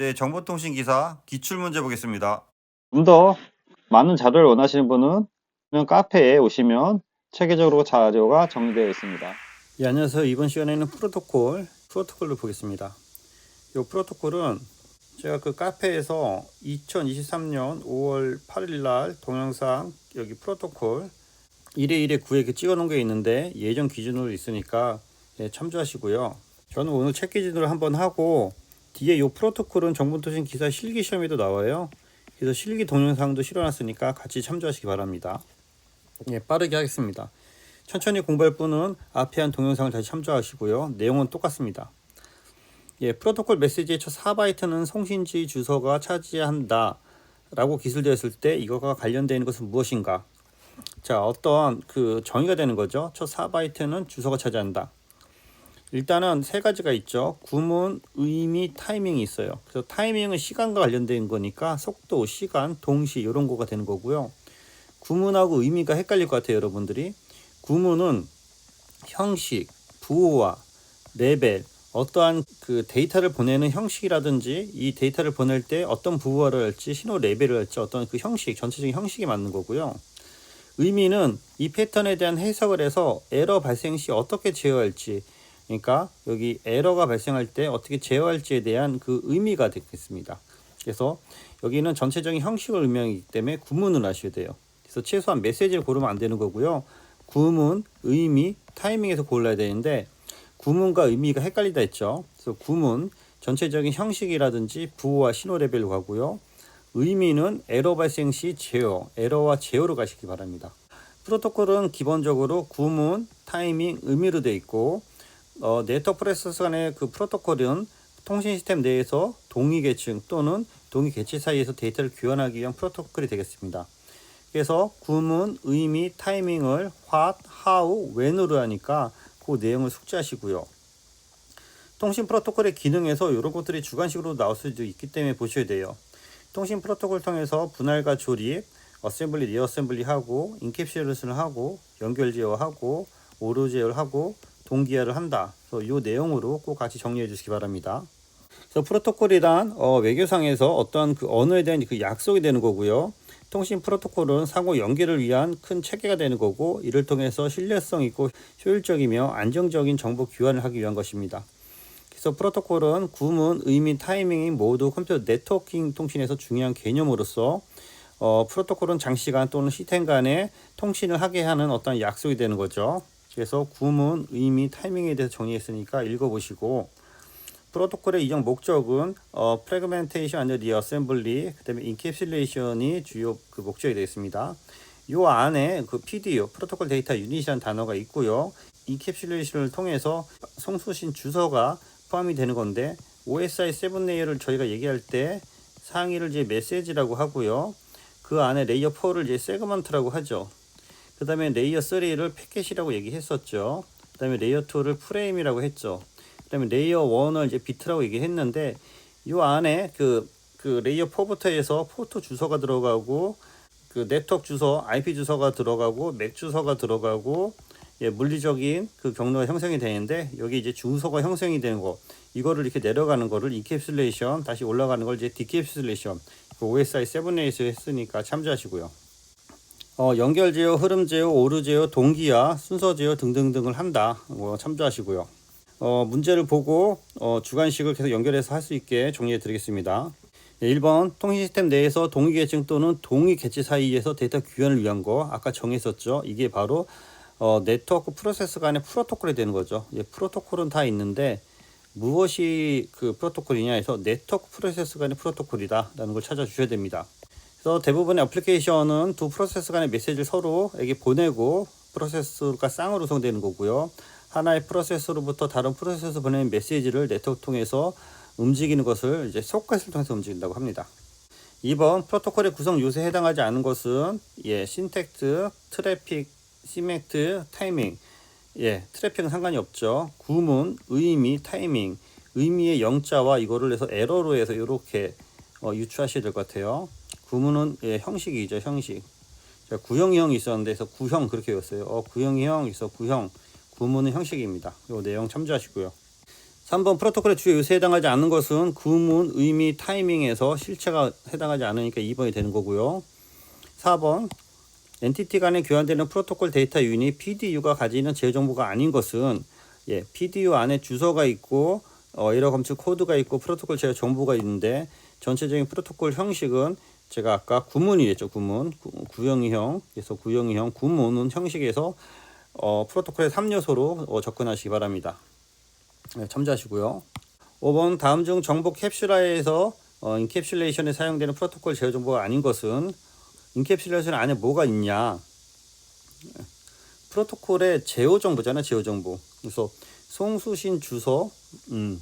네, 정보통신 기사 기출 문제 보겠습니다. 좀 더 많은 자료를 원하시는 분은 그냥 카페에 오시면 체계적으로 자료가 정리되어 있습니다. 예, 안녕하세요. 이번 시간에는 프로토콜, 프로토콜을 보겠습니다. 이 프로토콜은 제가 그 카페에서 2023년 5월 8일 날 동영상 여기 프로토콜 1회 1회 9회 이렇게 찍어 놓은 게 있는데 예전 기준으로 있으니까 예, 참조하시고요. 저는 오늘 책 기준으로 한번 하고 뒤에 이 프로토콜은 정보통신 기사 실기 시험에도 나와요. 그래서 실기 동영상도 실어놨으니까 같이 참조하시기 바랍니다. 예, 빠르게 하겠습니다. 천천히 공부할 분은 앞에 한 동영상을 다시 참조하시고요. 내용은 똑같습니다. 예, 프로토콜 메시지의 첫 4바이트는 송신지 주소가 차지한다. 라고 기술되었을 때 이거가 관련되어 있는 것은 무엇인가? 자, 어떤 그 정의가 되는 거죠. 첫 4바이트는 주소가 차지한다. 일단은 세 가지가 있죠. 구문, 의미, 타이밍이 있어요. 그래서 타이밍은 시간과 관련된 거니까 속도, 시간, 동시 이런 거가 되는 거고요. 구문하고 의미가 헷갈릴 것 같아요, 여러분들이. 구문은 형식, 부호와 레벨, 어떠한 그 데이터를 보내는 형식이라든지 이 데이터를 보낼 때 어떤 부호를 할지 신호 레벨을 할지 어떤 그 형식, 전체적인 형식이 맞는 거고요. 의미는 이 패턴에 대한 해석을 해서 에러 발생 시 어떻게 제어할지 그러니까 여기 에러가 발생할 때 어떻게 제어할지에 대한 그 의미가 되겠습니다. 그래서 여기는 전체적인 형식을 의미하기 때문에 구문을 아셔야 돼요. 그래서 최소한 메시지를 고르면 안 되는 거고요. 구문, 의미, 타이밍에서 골라야 되는데 구문과 의미가 헷갈리다 했죠. 그래서 구문 전체적인 형식이라든지 부호와 신호 레벨로 가고요. 의미는 에러 발생 시 제어, 에러와 제어로 가시기 바랍니다. 프로토콜은 기본적으로 구문, 타이밍, 의미로 되어 있고 어, 네트워크 프로세서 간의 그 프로토콜은 통신 시스템 내에서 동의 계층 또는 동의 개체 사이에서 데이터를 교환하기 위한 프로토콜이 되겠습니다. 그래서 구문, 의미, 타이밍을 what, how, when으로 하니까 그 내용을 숙지하시고요. 통신 프로토콜의 기능에서 이런 것들이 주관식으로 나올 수도 있기 때문에 보셔야 돼요. 통신 프로토콜 통해서 분할과 조립, 어셈블리, 리어셈블리 하고 인캡슐레이션을 하고 연결 제어하고 오로 제어를 하고 동기화를 한다. 그래서 이 내용으로 꼭 같이 정리해 주시기 바랍니다. 그래서 프로토콜이란 어, 외교상에서 어떤 그 언어에 대한 그 약속이 되는 거고요. 통신 프로토콜은 상호 연계를 위한 큰 체계가 되는 거고 이를 통해서 신뢰성 있고 효율적이며 안정적인 정보 교환을 하기 위한 것입니다. 그래서 프로토콜은 구문, 의미, 타이밍이 모두 컴퓨터 네트워킹 통신에서 중요한 개념으로서 어, 프로토콜은 장시간 또는 시스템 간의 통신을 하게 하는 어떤 약속이 되는 거죠. 그래서 구문, 의미, 타이밍에 대해서 정리했으니까 읽어보시고 프로토콜의 이용 목적은 어, 프레그멘테이션 아니 리어셈블리 그다음에 인캡슐레이션이 주요 그 목적이 되겠습니다. 요 안에 그 PDU 프로토콜 데이터 유닛이라는 단어가 있고요. 인캡슐레이션을 통해서 송수신 주소가 포함이 되는 건데 OSI 7 레이어를 저희가 얘기할 때 상위를 이제 메시지라고 하고요. 그 안에 레이어 4를 이제 세그먼트라고 하죠. 그 다음에 레이어 3를 패켓이라고 얘기했었죠. 그 다음에 레이어 2를 프레임이라고 했죠. 그 다음에 레이어 1을 이제 비트라고 얘기했는데 이 안에 그, 그 레이어 4부터 해서 포트 주소가 들어가고 그 네트워크 주소, IP 주소가 들어가고 맥 주소가 들어가고 예, 물리적인 그 경로가 형성이 되는데 여기 이제 주소가 형성이 되는 거 이거를 이렇게 내려가는 거를 인캡슐레이션 다시 올라가는 걸 이제 디캡슐레이션 그 OSI 7에서 했으니까 참조하시고요. 어, 연결 제어, 흐름 제어, 오류 제어, 동기화, 순서 제어 등등등을 한다. 뭐 참조하시고요. 어, 문제를 보고 어, 주관식을 계속 연결해서 할 수 있게 정리해 드리겠습니다. 1번 통신 시스템 내에서 동의 계층 또는 동의 개체 사이에서 데이터 교환을 위한 거 아까 정했었죠. 이게 바로 어, 네트워크 프로세스 간의 프로토콜이 되는 거죠. 예, 프로토콜은 다 있는데 무엇이 그 프로토콜이냐 해서 네트워크 프로세스 간의 프로토콜이다라는 걸 찾아주셔야 됩니다. 그래서 대부분의 애플리케이션은 두 프로세스 간의 메시지를 서로에게 보내고 프로세스가 쌍으로 구성되는 거고요. 하나의 프로세스로부터 다른 프로세스 보내는 메시지를 네트워크 통해서 움직이는 것을 이제 소켓을 통해서 움직인다고 합니다. 2번 프로토콜의 구성 요소에 해당하지 않은 것은 예, 신텍트, 트래픽, 시맥트, 타이밍. 예, 트래픽은 상관이 없죠. 구문, 의미, 타이밍. 의미의 영자와 이거를 해서 에러로 해서 이렇게 어, 유추하셔야 될 것 같아요. 구문은 예, 형식이죠, 형식. 자, 구형이 있었는데 그래서 구형 그렇게 외웠어요. 어, 구형이 형 있어, 구형. 구문은 형식입니다. 이 내용 참조하시고요. 3번 프로토콜의 주요 요소에 해당하지 않는 것은 구문, 의미, 타이밍에서 실체가 해당하지 않으니까 2번이 되는 거고요. 4번 엔티티 간에 교환되는 프로토콜 데이터 유닛 PDU가 가지는 제어 정보가 아닌 것은 예, PDU 안에 주소가 있고 어, 에러 검출 코드가 있고 프로토콜 제어 정보가 있는데 전체적인 프로토콜 형식은 제가 아까 구문이랬죠 구문 구, 구형형 그래서 구형형 구문은 형식에서 어, 프로토콜의 3요소로 어, 접근하시기 바랍니다. 네, 참조하시고요. 5번 다음 중 정보 캡슐화에서 어, 인캡슐레이션에 사용되는 프로토콜 제어 정보가 아닌 것은 인캡슐레이션 안에 뭐가 있냐? 프로토콜의 제어 정보잖아, 제어 정보. 그래서 송수신 주소, 음,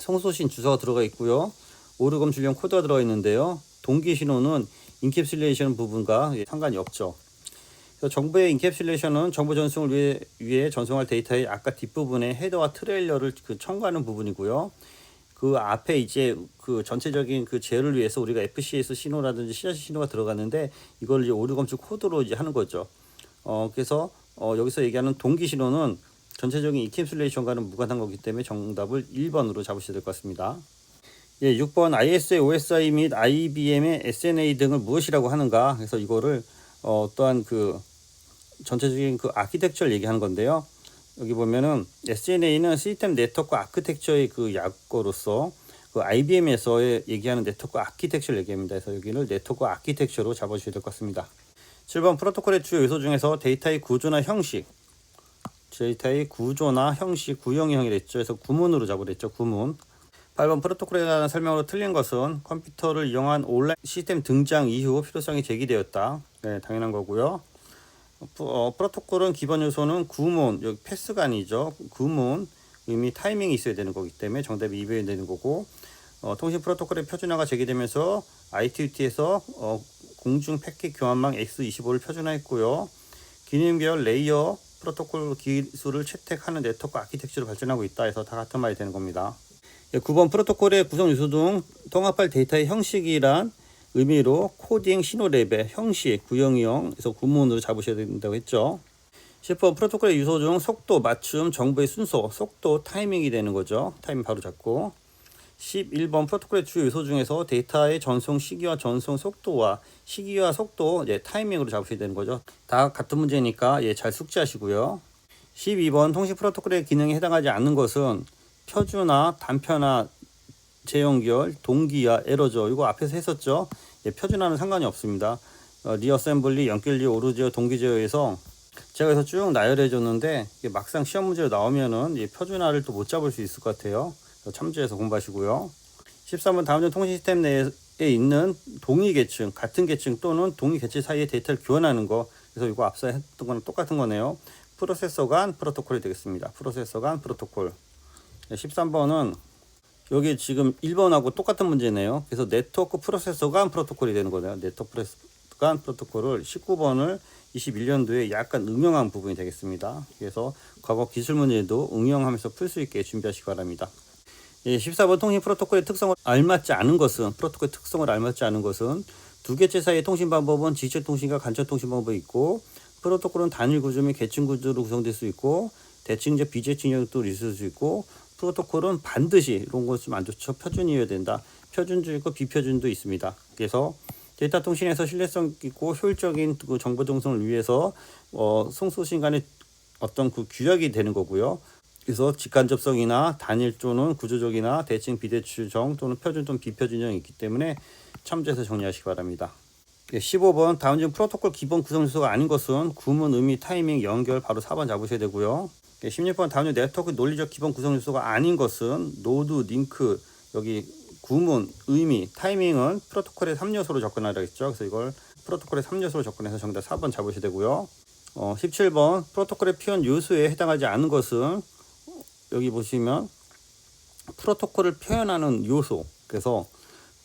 송수신 주소가 들어가 있고요. 오르검 줄령 코드가 들어가 있는데요. 동기 신호는 인캡슐레이션 부분과 상관이 없죠. 정보의 인캡슐레이션은 정보 전송을 위해, 위해 전송할 데이터의 아까 뒷부분에 헤더와 트레일러를 그 첨가하는 부분이고요. 그 앞에 이제 그 전체적인 그 제어를 위해서 우리가 FCS 신호라든지 CRC 신호가 들어갔는데 이걸 이제 오류 검출 코드로 이제 하는 거죠. 어 그래서 어 여기서 얘기하는 동기 신호는 전체적인 이캡슐레이션과는 무관한 거기 때문에 정답을 1번으로 잡으셔야 될 것 같습니다. 예, 6번 IS의 OSI 및 IBM의 SNA 등을 무엇이라고 하는가? 그래서 이거를 어, 또한 그 전체적인 그 아키텍처를 얘기하는 건데요. 여기 보면은 SNA는 시스템 네트워크 아키텍처의 그 약어로서 그 IBM에서 얘기하는 네트워크 아키텍처를 얘기합니다. 그래서 여기를 네트워크 아키텍처로 잡아주셔야 될 것 같습니다. 7번 프로토콜의 주요 요소 중에서 데이터의 구조나 형식, 데이터의 구조나 형식, 구형형이랬죠. 그래서 구문으로 잡으랬죠. 구문. 8번 프로토콜에 대한 설명으로 틀린 것은 컴퓨터를 이용한 온라인 시스템 등장 이후 필요성이 제기되었다. 네, 당연한 거고요. 어, 프로토콜은 기본 요소는 구문, 여기 패스가 아니죠. 구문, 의미 타이밍이 있어야 되는 거기 때문에 정답이 2번이 되는 거고 어, 통신 프로토콜의 표준화가 제기되면서 ITUT에서 어, 공중 패킷 교환망 X25를 표준화했고요. 기능별 레이어 프로토콜 기술을 채택하는 네트워크 아키텍처를 발전하고 있다 해서 다 같은 말이 되는 겁니다. 9번 프로토콜의 구성 요소 중 통합할 데이터의 형식이란 의미로 코딩 신호 레벨 형식 구형형,에서 구문으로 잡으셔야 된다고 했죠. 10번 프로토콜의 요소 중 속도, 맞춤, 정보의 순서, 속도, 타이밍이 되는 거죠. 타이밍 바로 잡고 11번 프로토콜의 주요 요소 중에서 데이터의 전송 시기와 전송 속도와 시기와 속도, 예, 타이밍으로 잡으셔야 되는 거죠. 다 같은 문제니까 예, 잘 숙지하시고요. 12번 통신 프로토콜의 기능에 해당하지 않는 것은 표준화, 단편화, 재연결, 동기화, 에러죠. 이거 앞에서 했었죠. 예, 표준화는 상관이 없습니다. 어, 리어셈블리, 연결리, 오르제어, 동기제어에서 제가 그래서 쭉 나열해 줬는데 막상 시험 문제로 나오면은 이 표준화를 또 못 잡을 수 있을 것 같아요. 참조해서 공부하시고요. 13번 다음 중 통신 시스템 내에 있는 동의 계층, 같은 계층 또는 동의 계층 사이의 데이터를 교환하는 거. 그래서 이거 앞서 했던 거랑 똑같은 거네요. 프로세서 간 프로토콜이 되겠습니다. 프로세서 간 프로토콜. 13번은 여기 지금 1번하고 똑같은 문제네요. 그래서 네트워크 프로세서 간 프로토콜이 되는 거네요. 네트워크 프로세서 간 프로토콜을 19번을 21년도에 약간 응용한 부분이 되겠습니다. 그래서 과거 기술 문제도 응용하면서 풀 수 있게 준비하시기 바랍니다. 예, 14번 통신 프로토콜의 특성을 알맞지 않은 것은 프로토콜의 특성을 알맞지 않은 것은 두 개체 사이의 통신 방법은 지체 통신과 간접 통신 방법이 있고 프로토콜은 단일 구조 및 계층 구조로 구성될 수 있고 대칭적 비대칭적도 있을 수 있고 프로토콜은 반드시 이런 것이 안 좋죠. 표준이어야 된다. 표준도 있고 비표준도 있습니다. 그래서 데이터 통신에서 신뢰성 있고 효율적인 그 정보 동선을 위해서 어, 송수신 간의 어떤 그 규약이 되는 거고요. 그래서 직간접성이나 단일조는 구조적이나 대칭 비대칭정 또는 표준 또는 비표준정이 있기 때문에 참조해서 정리하시기 바랍니다. 15번 다음 중 프로토콜 기본 구성 요소가 아닌 것은 구문, 의미, 타이밍, 연결 바로 4번 잡으셔야 되고요. 16번 다음 중 네트워크 논리적 기본 구성 요소가 아닌 것은 노드, 링크, 여기 구문, 의미, 타이밍은 프로토콜의 3요소로 접근하라 했죠. 그래서 이걸 프로토콜의 3요소로 접근해서 정답 4번 잡으셔야 되고요. 어, 17번 프로토콜의 표현 요소에 해당하지 않은 것은 여기 보시면 프로토콜을 표현하는 요소. 그래서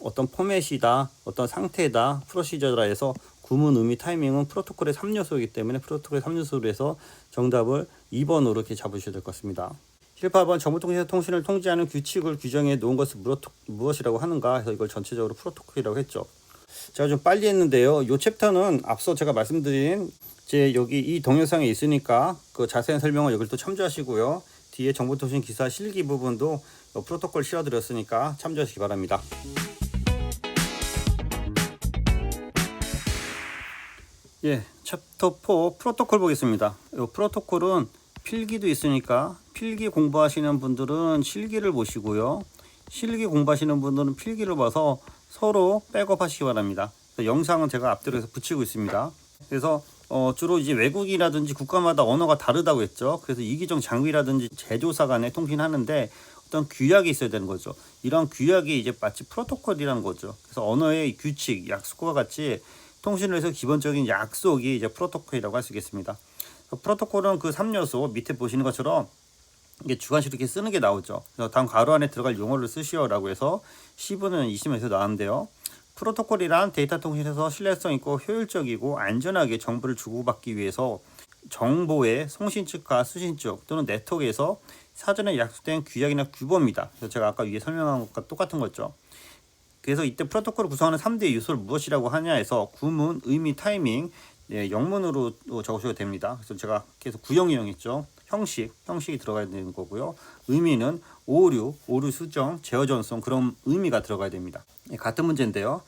어떤 포맷이다, 어떤 상태다, 프로시저라 해서 구문, 의미, 타이밍은 프로토콜의 3요소이기 때문에 프로토콜의 3요소로 해서 정답을 2번으로 이렇게 잡으셔야 될 것 같습니다. 18번 정보통신 통신을 통제하는 규칙을 규정해 놓은 것은 무엇이라고 하는가 해서 이걸 전체적으로 프로토콜이라고 했죠. 제가 좀 빨리 했는데요. 이 챕터는 앞서 제가 말씀드린 제 여기 이 동영상에 있으니까 그 자세한 설명을 여기를 또 참조하시고요. 뒤에 정보통신 기사 실기 부분도 어, 프로토콜 실어드렸으니까 참조하시기 바랍니다. 예, 챕터 4 프로토콜 보겠습니다. 이 프로토콜은 필기도 있으니까 필기 공부하시는 분들은 실기를 보시고요. 실기 공부하시는 분들은 필기를 봐서 서로 백업하시기 바랍니다. 영상은 제가 앞뒤로해서 붙이고 있습니다. 그래서 어, 주로 이제 외국이라든지 국가마다 언어가 다르다고 했죠. 그래서 이기종 장비라든지 제조사 간에 통신하는데 어떤 규약이 있어야 되는 거죠. 이런 규약이 이제 마치 프로토콜이라는 거죠. 그래서 언어의 규칙, 약속과 같이 통신을 해서 기본적인 약속이 이제 프로토콜이라고 할 수 있겠습니다. 프로토콜은 그 3요소 밑에 보시는 것처럼 이게 주관식으로 이렇게 쓰는 게 나오죠. 그래서 다음 가로 안에 들어갈 용어를 쓰시오라고 해서 시분은 20에서 나왔는데요. 프로토콜이란 데이터 통신에서 신뢰성 있고 효율적이고 안전하게 정보를 주고받기 위해서 정보의 송신 측과 수신 측 또는 네트워크에서 사전에 약속된 규약이나 규범이다. 그래서 제가 아까 위에 설명한 것과 똑같은 거죠. 그래서 이때 프로토콜을 구성하는 3대 요소를 무엇이라고 하냐 해서 구문, 의미, 타이밍, 예, 영문으로 적으셔도 됩니다. 그래서 제가 계속 구형이형했죠. 형식, 형식이 들어가야 되는 거고요. 의미는 오류, 오류 수정, 제어 전송 그런 의미가 들어가야 됩니다. 예, 같은 문제인데요.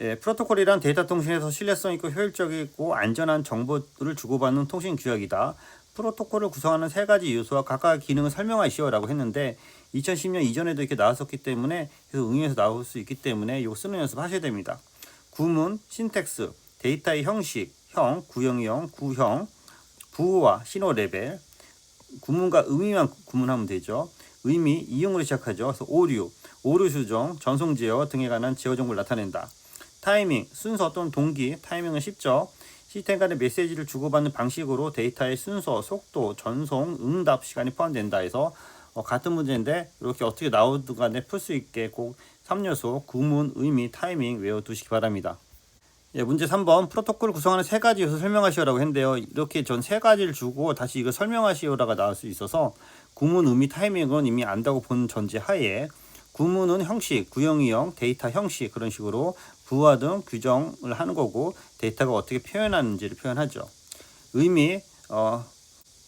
예, 프로토콜이란 데이터 통신에서 신뢰성 있고 효율적이고 안전한 정보를 주고받는 통신 규약이다. 프로토콜을 구성하는 세 가지 요소와 각각의 기능을 설명하시오라고 했는데 2010년 이전에도 이렇게 나왔었기 때문에 계속 응용해서 나올 수 있기 때문에 이거 쓰는 연습 하셔야 됩니다. 구문, 신텍스, 데이터의 형식, 형, 구형형, 구형, 부호와 신호 레벨, 구문과 의미만 구문하면 되죠. 의미, 이용으로 시작하죠. 그래서 오류, 오류 수정, 전송 제어 등에 관한 제어 정보를 나타낸다. 타이밍, 순서 또는 동기, 타이밍은 쉽죠. 시스템 간의 메시지를 주고받는 방식으로 데이터의 순서, 속도, 전송, 응답 시간이 포함된다 해서 어, 같은 문제인데 이렇게 어떻게 나오든 간에 풀 수 있게 꼭 3요소, 구문, 의미, 타이밍 외워두시기 바랍니다. 예, 문제 3번 프로토콜을 구성하는 세 가지 요소 설명하시오라고 했는데요. 이렇게 전 세 가지를 주고 다시 이거 설명하시오라가 나올 수 있어서 구문, 의미, 타이밍은 이미 안다고 본 전제 하에 구문은 형식, 구형이형, 데이터 형식 그런 식으로 부화 등 규정을 하는 거고 데이터가 어떻게 표현하는지를 표현하죠. 의미, 어,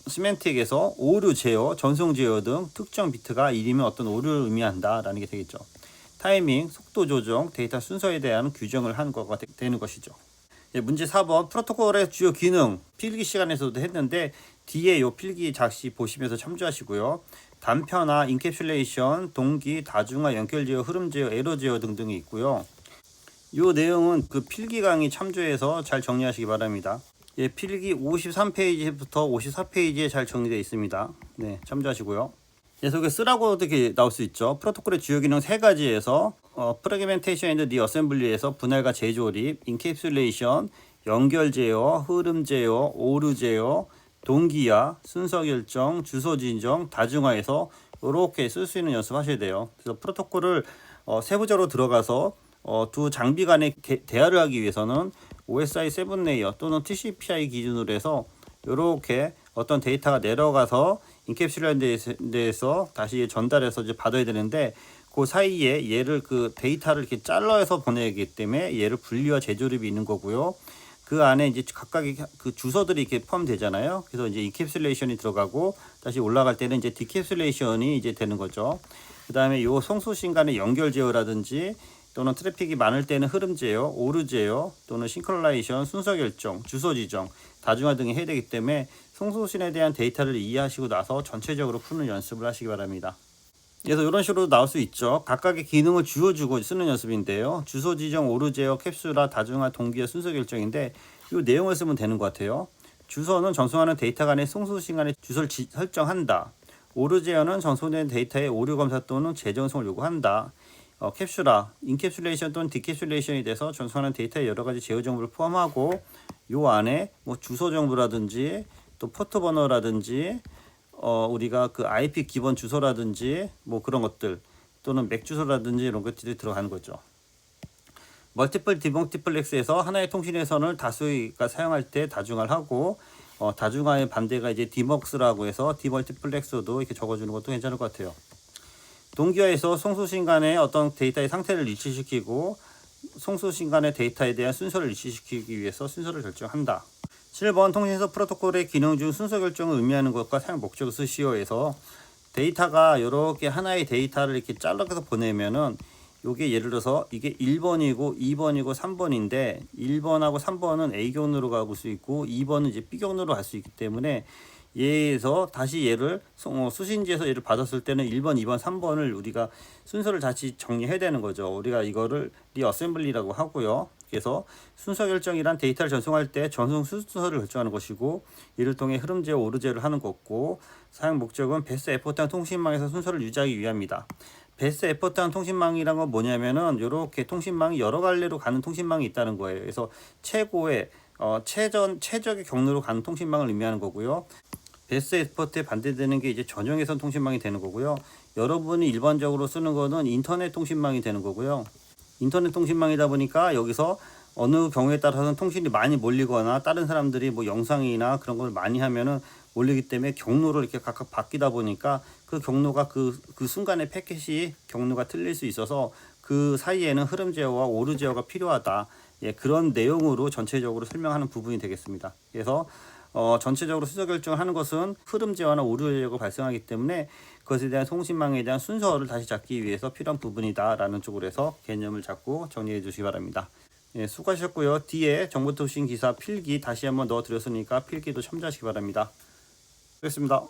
시멘틱에서 오류 제어, 전송 제어 등 특정 비트가 1이면 어떤 오류를 의미한다라는 게 되겠죠. 타이밍, 속도 조정, 데이터 순서에 대한 규정을 한 거가 되, 되는 것이죠. 예, 문제 4번 프로토콜의 주요 기능 필기 시간에서도 했는데 뒤에 요 필기 작시 보시면서 참조하시고요. 단편화, 인캡슐레이션, 동기, 다중화, 연결 제어, 흐름 제어, 에러 제어 등등이 있고요. 요 내용은 그 필기 강의 참조해서 잘 정리하시기 바랍니다. 예, 필기 53페이지부터 54페이지에 잘 정리되어 있습니다. 네, 참조하시고요. 계속해 쓰라고 어떻게 나올 수 있죠. 프로토콜의 주요 기능 세 가지에서 어, 프레그멘테이션 앤드 디 어셈블리에서 분할과 재조립, 인캡슐레이션, 연결 제어, 흐름 제어, 오류 제어, 동기화, 순서 결정, 주소 진정, 다중화해서 이렇게 쓸 수 있는 연습하셔야 돼요. 그래서 프로토콜을 어, 세부적으로 들어가서 어, 두 장비 간의 개- 대화를 하기 위해서는 OSI 7 레이어 또는 TCP/IP 기준으로 해서 이렇게 어떤 데이터가 내려가서 인캡슐한 데에서 다시 전달해서 이제 받아야 되는데 그 사이에 얘를 그 데이터를 이렇게 잘라서 보내기 때문에 얘를 분리와 재조립이 있는 거고요. 그 안에 이제 각각의 그 주소들이 이렇게 포함되잖아요. 그래서 이제 인캡슐레이션이 들어가고 다시 올라갈 때는 이제 디캡슐레이션이 이제 되는 거죠. 그 다음에 요 송수신 간의 연결 제어라든지 또는 트래픽이 많을 때는 흐름 제어, 오류 제어 또는 싱크로라이션, 순서 결정, 주소 지정, 다중화 등이 해야 되기 때문에 송수신에 대한 데이터를 이해하시고 나서 전체적으로 푸는 연습을 하시기 바랍니다. 그래서 이런 식으로 나올 수 있죠. 각각의 기능을 주어주고 쓰는 연습인데요. 주소 지정, 오류 제어, 캡슐화, 다중화, 동기화, 순서 결정인데 이 내용을 쓰면 되는 것 같아요. 주소는 전송하는 데이터 간의 송수신 간의 주소를 지- 설정한다. 오류 제어는 전송된 데이터의 오류 검사 또는 재전송을 요구한다. 어, 캡슐화, 인캡슐레이션 또는 디캡슐레이션이 돼서 전송하는 데이터의 여러 가지 제어 정보를 포함하고 요 안에 뭐 주소 정보라든지 또 포트 번호라든지 어, 우리가 그 IP 기본 주소라든지 뭐 그런 것들 또는 맥 주소라든지 이런 것들이 들어가는 거죠. 멀티플 디멀티플렉스에서 하나의 통신회선을 다수가 사용할 때 다중화를 하고 어, 다중화의 반대가 이제 디먹스라고 해서 디멀티플렉스도 이렇게 적어주는 것도 괜찮을 것 같아요. 동기화에서 송수신 간의 어떤 데이터의 상태를 일치시키고 송수신 간의 데이터에 대한 순서를 일치시키기 위해서 순서를 결정한다. 7번 통신에서 프로토콜의 기능 중 순서 결정을 의미하는 것과 사용 목적을 쓰시오에서 데이터가 이렇게 하나의 데이터를 이렇게 잘라서 보내면은 요게 예를 들어서 이게 1번이고 2번이고 3번인데 1번하고 3번은 A경로로 가고 수 있고 2번은 이제 B경로로 갈 수 있기 때문에 얘에서 다시 수- 어, 수신지에서 얘를 받았을 때는 1번, 2번, 3번을 우리가 순서를 다시 정리해야 되는 거죠. 우리가 이거를 리어셈블리라고 하고요. 그래서 순서 결정이란 데이터를 전송할 때 전송 순서를 결정하는 것이고 이를 통해 흐름 제어, 오류 제어를 하는 것고 사용 목적은 베스트 에포트한 통신망에서 순서를 유지하기 위함이다. 베스트 에포트한 통신망이란 건 뭐냐면은 이렇게 통신망이 여러 갈래로 가는 통신망이 있다는 거예요. 그래서 최고의 어, 최전 최적의 경로로 가는 통신망을 의미하는 거고요. 베스트 에포트에 반대되는 게 이제 전용해선 통신망이 되는 거고요. 여러분이 일반적으로 쓰는 거는 인터넷 통신망이 되는 거고요. 인터넷 통신망이다 보니까 여기서 어느 경우에 따라서는 통신이 많이 몰리거나 다른 사람들이 뭐 영상이나 그런 걸 많이 하면은 몰리기 때문에 경로를 이렇게 각각 바뀌다 보니까 그 경로가 그, 그 순간에 패킷이 경로가 틀릴 수 있어서 그 사이에는 흐름 제어와 오류 제어가 필요하다. 예, 그런 내용으로 전체적으로 설명하는 부분이 되겠습니다. 그래서 어, 전체적으로 수저 결정을 하는 것은 흐름 제어나 오류 제어가 발생하기 때문에 그것에 대한 통신망에 대한 순서를 다시 잡기 위해서 필요한 부분이다라는 쪽으로 해서 개념을 잡고 정리해 주시기 바랍니다. 예, 수고하셨고요. 뒤에 정보통신 기사 필기 다시 한번 넣어 드렸으니까 필기도 참조하시기 바랍니다. 그렇습니다.